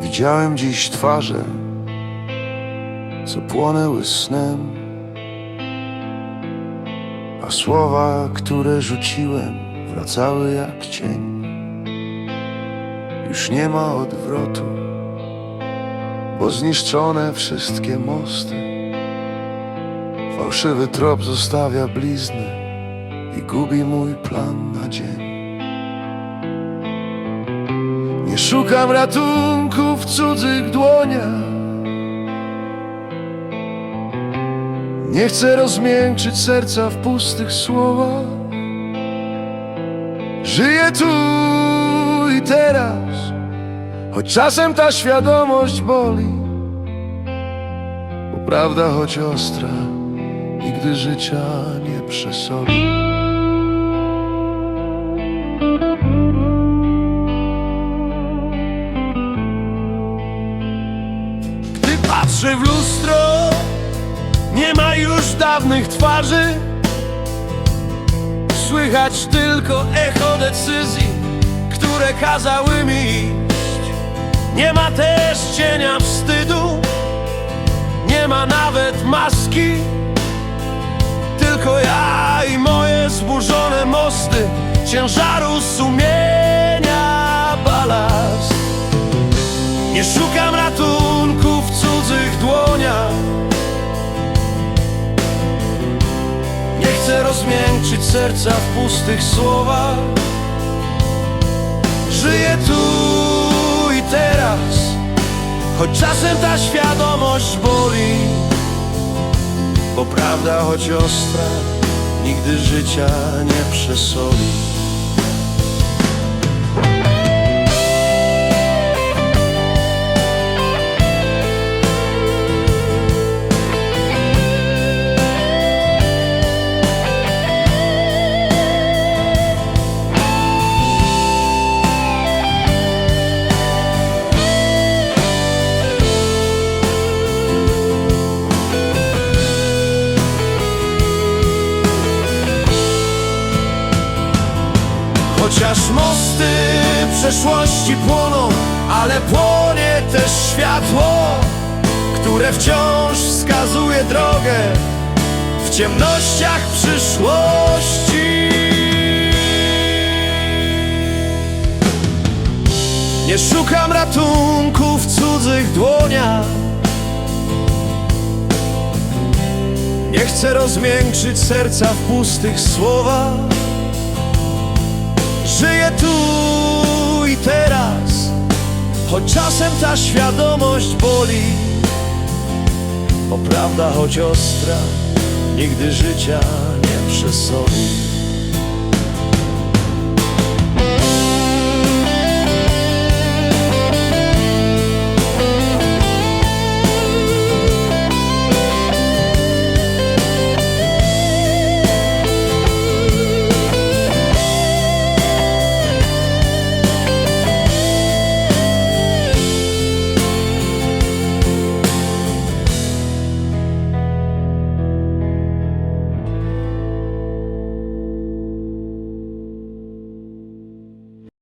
Widziałem dziś twarze, co płonęły snem, a słowa, które rzuciłem, wracały jak cień. Już nie ma odwrotu, bo zniszczone wszystkie mosty. Fałszywy trop zostawia blizny i gubi mój plan na dzień. Szukam ratunku w cudzych dłoniach. Nie chcę rozmiękczyć serca w pustych słowach. Żyję tu i teraz, choć czasem ta świadomość boli. Bo prawda, choć ostra, nigdy życia nie przesoli. Gdy patrzę w lustro, nie ma już dawnych twarzy. Słychać tylko echo decyzji, które kazały mi iść. Nie ma też cienia wstydu, nie ma nawet maski. Tylko ja i moje zburzone mosty, ciężaru sumienia rozmiękczyć serca w pustych słowach. Żyję tu i teraz Choć czasem ta świadomość boli. Bo prawda choć ostra Nigdy życia nie przesoli Chociaż mosty przeszłości płoną, ale płonie też światło, które wciąż wskazuje drogę w ciemnościach przyszłości. Nie szukam ratunku w cudzych dłoniach. Nie chcę rozmiękczyć serca w pustych słowach. Żyję tu i teraz, choć czasem ta świadomość boli. Bo prawda, choć ostra, nigdy życia nie przesoli.